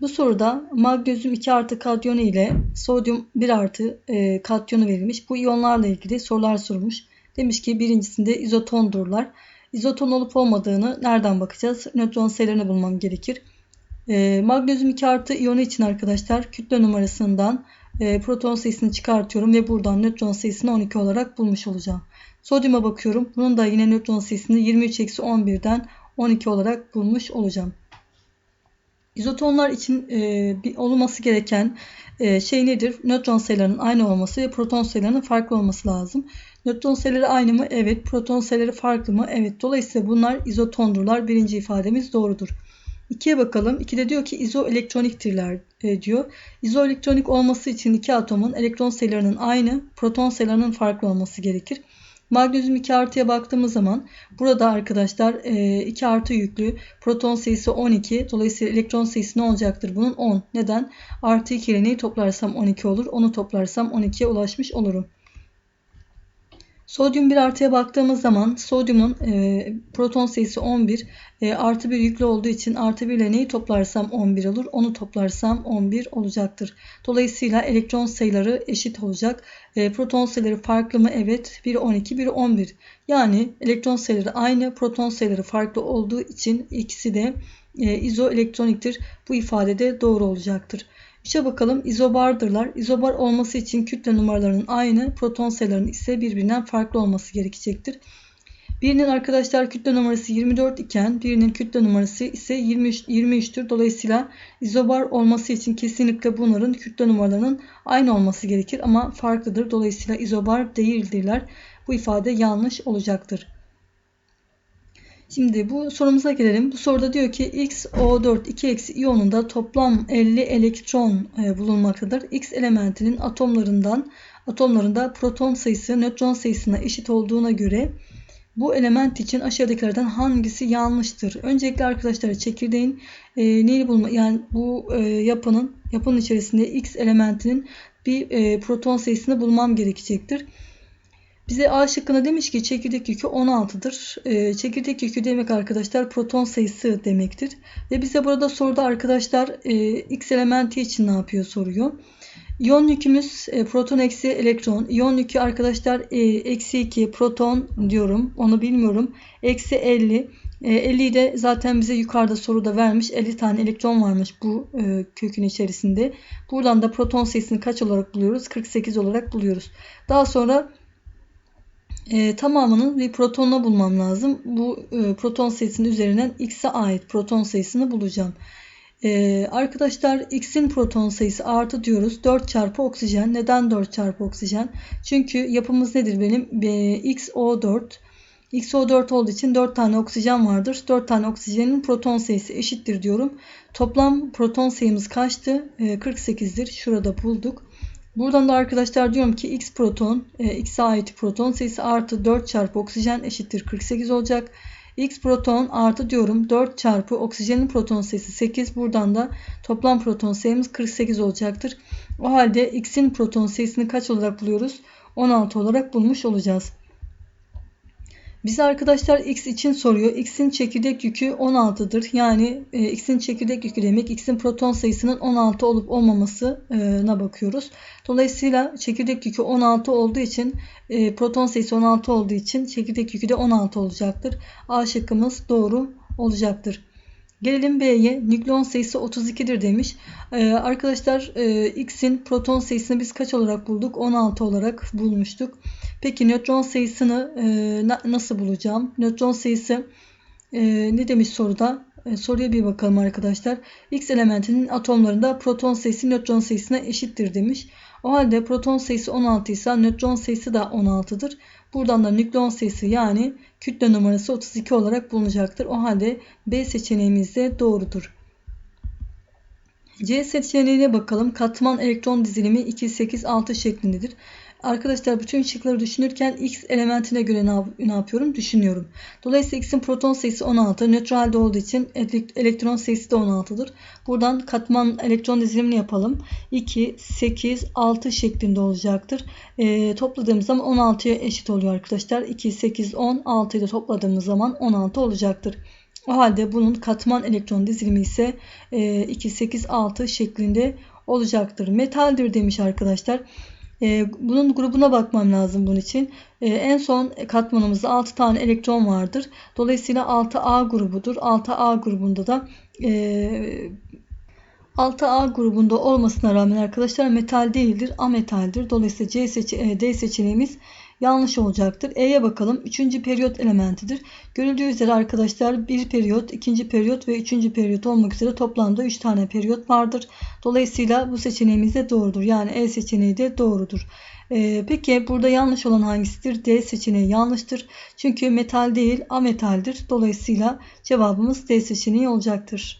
Bu soruda magnezyum 2 artı katyonu ile sodyum 1 artı e, katyonu verilmiş. Bu iyonlarla ilgili sorular sormuş. Demiş ki birincisinde izotondurlar. İzoton olup olmadığını nereden bakacağız? Nötron sayılarını bulmam gerekir. E, magnezyum 2 artı iyonu için arkadaşlar kütle numarasından e, proton sayısını çıkartıyorum ve buradan nötron sayısını 12 olarak bulmuş olacağım. Sodyuma bakıyorum. Bunun da yine nötron sayısını 23-11'den 12 olarak bulmuş olacağım. İzotonlar için e, bir olması gereken e, şey nedir? Nötron sayılarının aynı olması ve proton sayılarının farklı olması lazım. Nötron sayıları aynı mı? Evet. Proton sayıları farklı mı? Evet. Dolayısıyla bunlar izotondurlar. Birinci ifademiz doğrudur. 2'ye bakalım. 2'de diyor ki izoelektroniktirler e, diyor. İzoelektronik olması için iki atomun elektron sayılarının aynı, proton sayılarının farklı olması gerekir. Magnezyum 2 artıya baktığımız zaman burada arkadaşlar 2 e, artı yüklü proton sayısı 12. Dolayısıyla elektron sayısı ne olacaktır bunun? 10. Neden? Artı 2 ile neyi toplarsam 12 olur. Onu toplarsam 12'ye ulaşmış olurum. Sodyum 1 artıya baktığımız zaman sodyumun e, proton sayısı 11 e, artı 1 yüklü olduğu için artı 1 ile neyi toplarsam 11 olur. Onu toplarsam 11 olacaktır. Dolayısıyla elektron sayıları eşit olacak. E, proton sayıları farklı mı? Evet. Biri 12 biri 11. Yani elektron sayıları aynı proton sayıları farklı olduğu için ikisi de e, izoelektroniktir. Bu ifade de doğru olacaktır. İşe bakalım izobardırlar. İzobar olması için kütle numaralarının aynı, proton sayılarının ise birbirinden farklı olması gerekecektir. Birinin arkadaşlar kütle numarası 24 iken birinin kütle numarası ise 23, 23'tür. Dolayısıyla izobar olması için kesinlikle bunların kütle numaralarının aynı olması gerekir ama farklıdır. Dolayısıyla izobar değildirler. Bu ifade yanlış olacaktır. Şimdi bu sorumuza gelelim. Bu soruda diyor ki XO4 2 eksi iyonunda toplam 50 elektron e, bulunmaktadır. X elementinin atomlarından atomlarında proton sayısı nötron sayısına eşit olduğuna göre bu element için aşağıdakilerden hangisi yanlıştır? Öncelikle arkadaşlar çekirdeğin e, neyi bulma yani bu e, yapının yapının içerisinde X elementinin bir e, proton sayısını bulmam gerekecektir. Bize A şıkkına demiş ki çekirdek yükü 16'dır. E, çekirdek yükü demek arkadaşlar proton sayısı demektir. Ve bize burada soruda arkadaşlar e, X elementi için ne yapıyor soruyor. İyon yükümüz e, proton eksi elektron. İyon yükü arkadaşlar e, eksi 2 proton diyorum. Onu bilmiyorum. Eksi 50. E, 50'yi de zaten bize yukarıda soruda vermiş. 50 tane elektron varmış bu e, kökün içerisinde. Buradan da proton sayısını kaç olarak buluyoruz? 48 olarak buluyoruz. Daha sonra e, tamamının bir protonla bulmam lazım. Bu e, proton sayısının üzerinden x'e ait proton sayısını bulacağım. E, arkadaşlar x'in proton sayısı artı diyoruz. 4 çarpı oksijen. Neden 4 çarpı oksijen? Çünkü yapımız nedir benim? E, XO4. XO4 olduğu için 4 tane oksijen vardır. 4 tane oksijenin proton sayısı eşittir diyorum. Toplam proton sayımız kaçtı? E, 48'dir. Şurada bulduk. Buradan da arkadaşlar diyorum ki x proton, e, x'e ait proton sayısı artı 4 çarpı oksijen eşittir 48 olacak. x proton artı diyorum 4 çarpı oksijenin proton sayısı 8. Buradan da toplam proton sayımız 48 olacaktır. O halde x'in proton sayısını kaç olarak buluyoruz? 16 olarak bulmuş olacağız. Bize arkadaşlar x için soruyor. x'in çekirdek yükü 16'dır. Yani e, x'in çekirdek yükü demek x'in proton sayısının 16 olup olmamasına bakıyoruz. Dolayısıyla çekirdek yükü 16 olduğu için e, proton sayısı 16 olduğu için çekirdek yükü de 16 olacaktır. A şıkkımız doğru olacaktır. Gelelim B'ye. Nükleon sayısı 32'dir demiş. Ee, arkadaşlar e, X'in proton sayısını biz kaç olarak bulduk? 16 olarak bulmuştuk. Peki nötron sayısını e, na, nasıl bulacağım? Nötron sayısı e, ne demiş soruda? E, soruya bir bakalım arkadaşlar. X elementinin atomlarında proton sayısı nötron sayısına eşittir demiş. O halde proton sayısı 16 ise nötron sayısı da 16'dır. Buradan da nükleon sayısı yani kütle numarası 32 olarak bulunacaktır. O halde B seçeneğimiz de doğrudur. C seçeneğine bakalım. Katman elektron dizilimi 2, 8, 6 şeklindedir. Arkadaşlar bütün şıkları düşünürken X elementine göre ne, yapıyorum? Düşünüyorum. Dolayısıyla X'in proton sayısı 16. Nötralde olduğu için elektron sayısı da 16'dır. Buradan katman elektron dizilimini yapalım. 2, 8, 6 şeklinde olacaktır. E, topladığımız zaman 16'ya eşit oluyor arkadaşlar. 2, 8, 10, 6'yı da topladığımız zaman 16 olacaktır. O halde bunun katman elektron dizilimi ise e, 2, 8, 6 şeklinde olacaktır. Metaldir demiş arkadaşlar. E, bunun grubuna bakmam lazım bunun için. E, en son katmanımızda 6 tane elektron vardır. Dolayısıyla 6A grubudur. 6A grubunda da e, 6A grubunda olmasına rağmen arkadaşlar metal değildir, ametaldir. Dolayısıyla C seçe e, D seçeneğimiz yanlış olacaktır. E'ye bakalım. Üçüncü periyot elementidir. Görüldüğü üzere arkadaşlar bir periyot, ikinci periyot ve üçüncü periyot olmak üzere toplamda 3 tane periyot vardır. Dolayısıyla bu seçeneğimiz de doğrudur. Yani E seçeneği de doğrudur. Ee, peki burada yanlış olan hangisidir? D seçeneği yanlıştır. Çünkü metal değil ametaldir. Dolayısıyla cevabımız D seçeneği olacaktır.